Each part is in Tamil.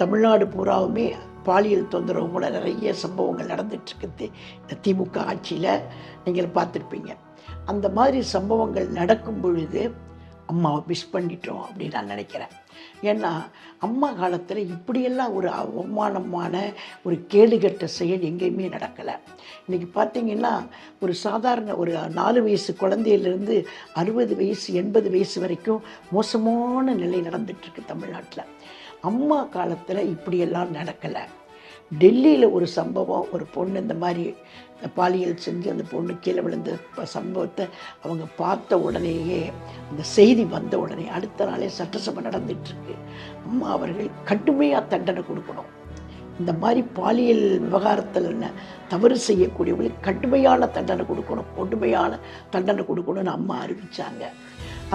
தமிழ்நாடு பூராவுமே பாலியல் தொந்தரவு கூட நிறைய சம்பவங்கள் நடந்துட்டுருக்குது. இந்த திமுக ஆட்சியில் நீங்கள் பார்த்துருப்பீங்க. அந்த மாதிரி சம்பவங்கள் நடக்கும் பொழுது அம்மாவை மிஸ் பண்ணிட்டோம் அப்படின்னு நான் நினைக்கிறேன். ஏன்னா அம்மா காலத்தில் இப்படியெல்லாம் ஒரு அவமானமான ஒரு கேடுகட்ட செயல் எங்கேயுமே நடக்கலை. இன்றைக்கி பார்த்தீங்கன்னா ஒரு சாதாரண ஒரு நாலு வயசு குழந்தையிலேருந்து அறுபது வயசு எண்பது வயசு வரைக்கும் மோசமான நிலை நடந்துகிட்ருக்கு தமிழ்நாட்டில். அம்மா காலத்தில் இப்படியெல்லாம் நடக்கலை. டெல்லியில் ஒரு சம்பவம் ஒரு பொண்ணு இந்த மாதிரி பாலியல் செஞ்சு அந்த பொண்ணு கீழே விழுந்த சம்பவத்தை அவங்க பார்த்த உடனேயே அந்த செய்தி வந்த உடனே அடுத்த நாளே சட்டசபை நடந்துட்டுருக்கு. அம்மா அவர்கள் கடுமையாக தண்டனை கொடுக்கணும். இந்த மாதிரி பாலியல் விவகாரத்தில் என்ன தவறு செய்யக்கூடியவங்களுக்கு கடுமையான தண்டனை கொடுக்கணும் கொடுமையான தண்டனை கொடுக்கணும்னு அம்மா அறிவித்தாங்க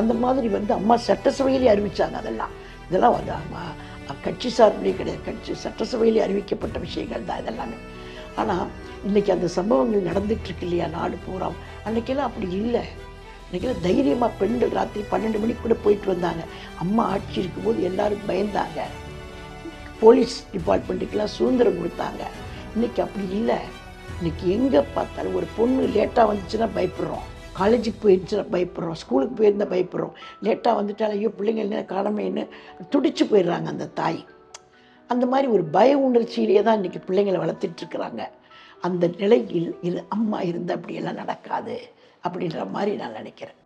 அந்த மாதிரி வந்து அம்மா சட்டசபையிலே அறிவித்தாங்க அதெல்லாம். இதெல்லாம் வந்து அம்மா கட்சி சார்பிலே கிடையாது. கட்சி சட்டசபையிலே அறிவிக்கப்பட்ட விஷயங்கள் தான் இதெல்லாமே. ஆனால் இன்றைக்கி அந்த சம்பவங்கள் நடந்துகிட்ருக்கு இருக்கு இல்லையா? நாடு பூரா. அன்றைக்கெல்லாம் அப்படி இல்லை. இன்றைக்கெல்லாம் தைரியமாக பெண்கள் ராத்திரி பன்னெண்டு மணிக்கு கூட போயிட்டு வந்தாங்க. அம்மா ஆட்சி இருக்கும்போது எல்லோரும் பயந்தாங்க. போலீஸ் டிபார்ட்மெண்ட்டுக்கெல்லாம் சுதந்திரம் கொடுத்தாங்க. இன்னைக்கு அப்படி இல்லை. இன்னைக்கு எங்கே பார்த்தாலும் ஒரு பொண்ணு லேட்டாக வந்துச்சுன்னா பயப்படுறோம். காலேஜுக்கு போயிருந்துச்சுன்னா பயப்படுறோம். ஸ்கூலுக்கு போயிருந்தால் பயப்படுறோம். லேட்டாக வந்துட்டாலும் ஐயோ பிள்ளைங்க என்ன காணமேன்னு துடிச்சு போயிடுறாங்க அந்த தாய். அந்த மாதிரி ஒரு பய உணர்ச்சியிலே தான் இன்றைக்கி பிள்ளைங்களை வளர்த்துட்ருக்குறாங்க அந்த நிலையில் இரு அம்மா இருந்தால் அப்படியெல்லாம் நடக்காது அப்படின்ற மாதிரி நான் நினைக்கிறேன்.